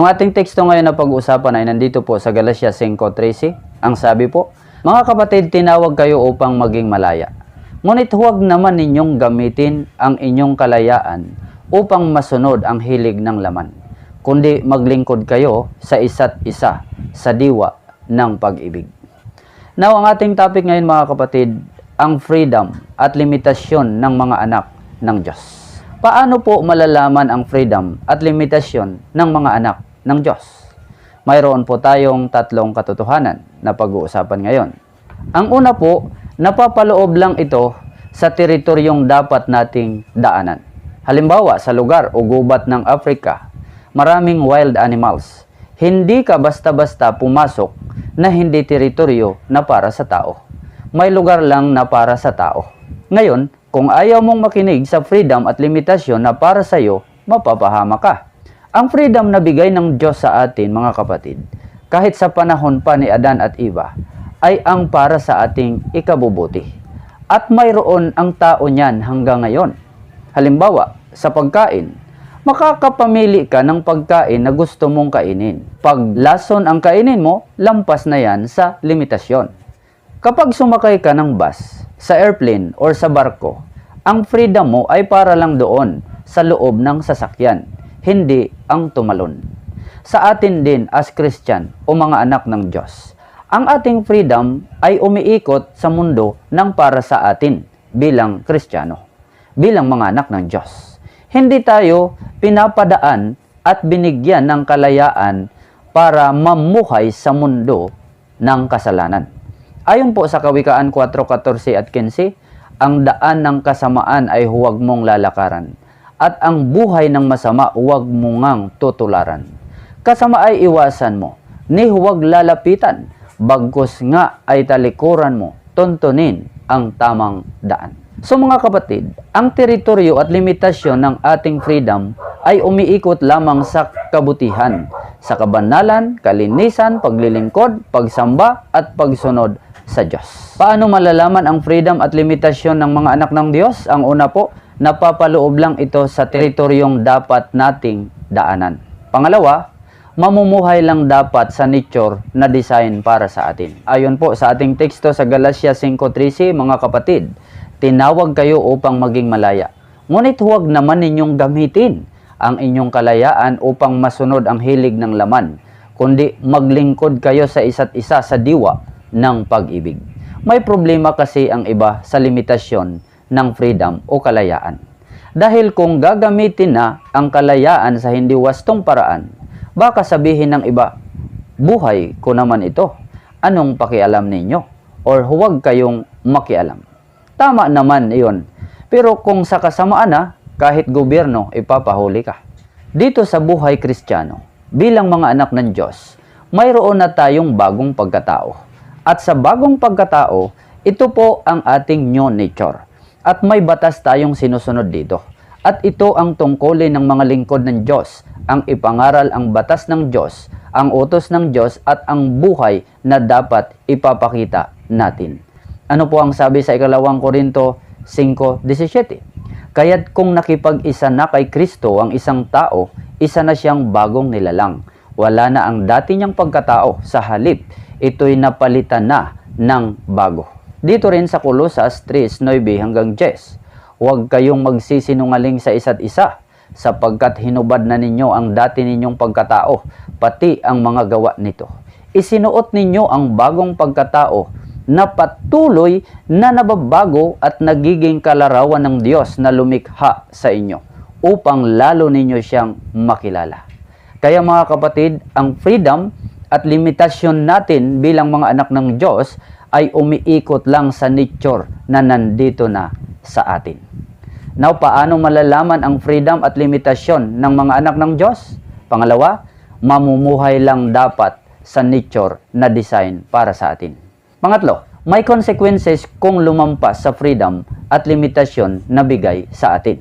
Yung ating teksto ngayon na pag-uusapan ay nandito po sa Galatia 5.13. Ang sabi po, Mga kapatid, tinawag kayo upang maging malaya. Ngunit huwag naman ninyong gamitin ang inyong kalayaan upang masunod ang hilig ng laman, kundi maglingkod kayo sa isa't isa sa diwa ng pag-ibig. Now, ang ating topic ngayon mga kapatid, ang freedom at limitasyon ng mga anak ng Diyos. Paano po malalaman ang freedom at limitasyon ng mga anak ng Diyos? Mayroon po tayong tatlong katotohanan na pag-uusapan ngayon. Ang una po, napapaloob lang ito sa teritoryong dapat nating daanan. Halimbawa, sa lugar o gubat ng Africa, maraming wild animals. Hindi ka basta-basta pumasok na hindi teritoryo na para sa tao. May lugar lang na para sa tao. Ngayon, kung ayaw mong makinig sa freedom at limitasyon na para sa iyo, mapapahama ka. Ang freedom na bigay ng Diyos sa atin, mga kapatid, kahit sa panahon pa ni Adan at Eva, ay ang para sa ating ikabubuti. At mayroon ang tao niyan hanggang ngayon. Halimbawa, sa pagkain, makakapamili ka ng pagkain na gusto mong kainin. Pag lason ang kainin mo, lampas na yan sa limitasyon. Kapag sumakay ka ng bus, sa airplane or sa barko, ang freedom mo ay para lang doon sa loob ng sasakyan, hindi ang tumalon. Sa atin din as Christian o mga anak ng Diyos, ang ating freedom ay umiikot sa mundo ng para sa atin bilang Kristiyano, bilang mga anak ng Diyos. Hindi tayo pinapadaan at binigyan ng kalayaan para mamuhay sa mundo ng kasalanan. Ayon po sa Kawikaan 4.14 at 15, ang daan ng kasamaan ay huwag mong lalakaran, at ang buhay ng masama huwag mo ngang tutularan. Kasama ay iwasan mo, ni huwag lalapitan, bagkus nga ay talikuran mo, tuntunin ang tamang daan. So mga kapatid, ang teritoryo at limitasyon ng ating freedom ay umiikot lamang sa kabutihan, sa kabanalan, kalinisan, paglilingkod, pagsamba at pagsunod sa Diyos. Paano malalaman ang freedom at limitasyon ng mga anak ng Diyos? Ang una po, napapaloob lang ito sa teritoryong dapat nating daanan. Pangalawa, mamumuhay lang dapat sa nature na design para sa atin. Ayon po sa ating teksto sa Galatia 5.13, mga kapatid, tinawag kayo upang maging malaya. Ngunit huwag naman ninyong gamitin ang inyong kalayaan upang masunod ang hilig ng laman, kundi maglingkod kayo sa isa't isa sa diwa ng pag-ibig. May problema kasi ang iba sa limitasyon ng freedom o kalayaan. Dahil kung gagamitin na ang kalayaan sa hindi wastong paraan, baka sabihin ng iba, buhay ko naman ito. Anong pakialam ninyo? Or huwag kayong makialam. Tama naman iyon. Pero kung sa kasamaan na, kahit gobyerno, ipapahuli ka. Dito sa buhay kristyano, bilang mga anak ng Diyos, mayroon na tayong bagong pagkatao. At sa bagong pagkatao, ito po ang ating new nature. At may batas tayong sinusunod dito. At ito ang tungkulin ng mga lingkod ng Diyos, ang ipangaral ang batas ng Diyos, ang utos ng Diyos at ang buhay na dapat ipapakita natin. Ano po ang sabi sa ikalawang Korinto 5.17? Kaya't kung nakipag-isa na kay Kristo ang isang tao, isa na siyang bagong nilalang. Wala na ang dati niyang pagkatao sa halip, ito'y napalitan na ng bago. Dito rin sa Kolosas 3.9 hanggang 10, huwag kayong magsisinungaling sa isa't isa, sapagkat hinubad na ninyo ang dati ninyong pagkatao, pati ang mga gawa nito. Isinuot ninyo ang bagong pagkatao na patuloy na nababago at nagiging kalarawan ng Diyos na lumikha sa inyo upang lalo ninyo siyang makilala. Kaya mga kapatid, ang freedom at limitasyon natin bilang mga anak ng Diyos ay umiikot lang sa nature na nandito na sa atin. Now, paano malalaman ang freedom at limitasyon ng mga anak ng Diyos? Pangalawa, mamumuhay lang dapat sa nature na design para sa atin. Pangatlo, may consequences kung lumampas sa freedom at limitasyon na bigay sa atin.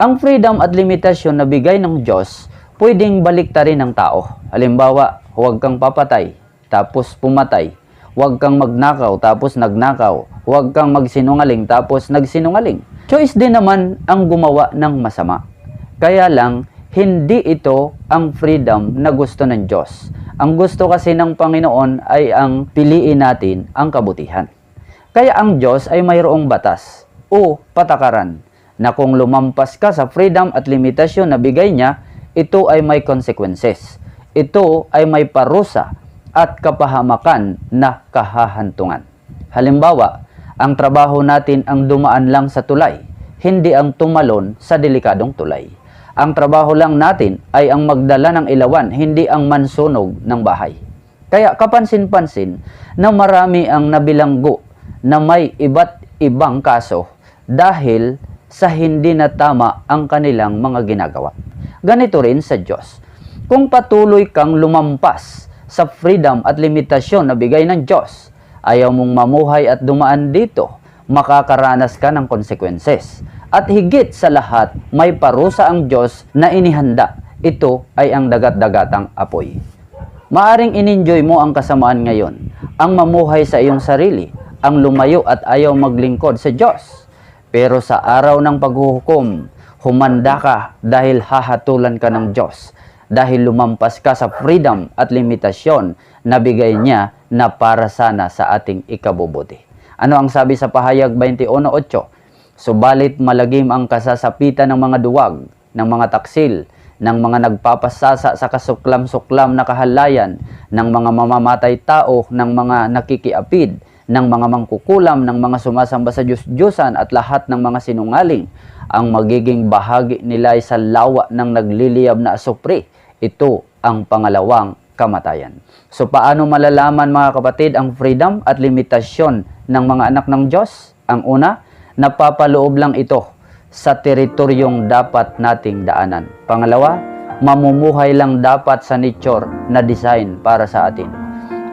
Ang freedom at limitasyon na bigay ng Diyos pwedeng baliktarin ng tao. Halimbawa, huwag kang papatay, tapos pumatay. Huwag kang magnakaw, tapos nagnakaw. Huwag kang magsinungaling, tapos nagsinungaling. Choice din naman ang gumawa ng masama. Kaya lang, hindi ito ang freedom na gusto ng Diyos. Ang gusto kasi ng Panginoon ay ang piliin natin ang kabutihan. Kaya ang Diyos ay mayroong batas o patakaran na kung lumampas ka sa freedom at limitasyon na bigay niya, ito ay may consequences. Ito ay may parusa at kapahamakan na kahahantungan. Halimbawa, ang trabaho natin ang dumaan lang sa tulay, hindi ang tumalon sa delikadong tulay. Ang trabaho lang natin ay ang magdala ng ilawan, hindi ang mansunog ng bahay. Kaya kapansin-pansin na marami ang nabilanggo na may iba't ibang kaso dahil sa hindi na tama ang kanilang mga ginagawa. Ganito rin sa Diyos. Kung patuloy kang lumampas sa freedom at limitasyon na bigay ng Diyos, ayaw mong mamuhay at dumaan dito, makakaranas ka ng consequences. At higit sa lahat, may parusa ang Diyos na inihanda. Ito ay ang dagat-dagatang apoy. Maaring in-enjoy mo ang kasamaan ngayon, ang mamuhay sa iyong sarili, ang lumayo at ayaw maglingkod sa Diyos. Pero sa araw ng paghuhukom, humanda ka dahil hahatulan ka ng Diyos. Dahil lumampas ka sa freedom at limitasyon na bigay niya na para sana sa ating ikabubuti. Ano ang sabi sa pahayag 21.8? Subalit malagim ang kasasapitan ng mga duwag, ng mga taksil, ng mga nagpapasasa sa kasuklam-suklam na kahalayan, ng mga mamamatay tao, ng mga nakikiapid, ng mga mangkukulam, ng mga sumasamba sa Diyos-Diyosan at lahat ng mga sinungaling. Ang magiging bahagi nila sa lawa ng nagliliyab na asupre. Ito ang pangalawang kamatayan. So paano malalaman mga kapatid ang freedom at limitasyon ng mga anak ng Diyos? Ang una, napapaloob lang ito sa teritoryong dapat nating daanan. Pangalawa, mamumuhay lang dapat sa nature na design para sa atin.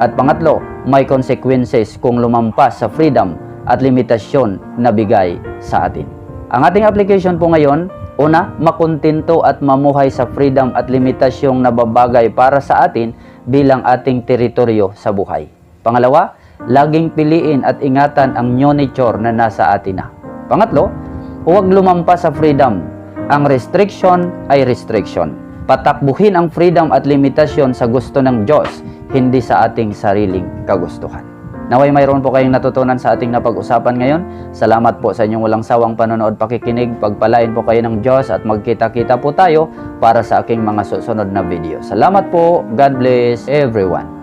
At pangatlo, may consequences kung lumampas sa freedom at limitasyon na bigay sa atin. Ang ating application po ngayon, una, makontento at mamuhay sa freedom at limitasyong nababagay para sa atin bilang ating teritoryo sa buhay. Pangalawa, laging piliin at ingatan ang new nature na nasa atin na. Pangatlo, huwag lumampas sa freedom. Ang restriction ay restriction. Patakbuhin ang freedom at limitasyon sa gusto ng Diyos, hindi sa ating sariling kagustuhan. Naway mayroon po kayong natutunan sa ating napag-usapan ngayon. Salamat po sa inyong walang sawang panonood pakikinig. Pagpalain po kayo ng Diyos at magkita-kita po tayo para sa aking mga susunod na video. Salamat po. God bless everyone.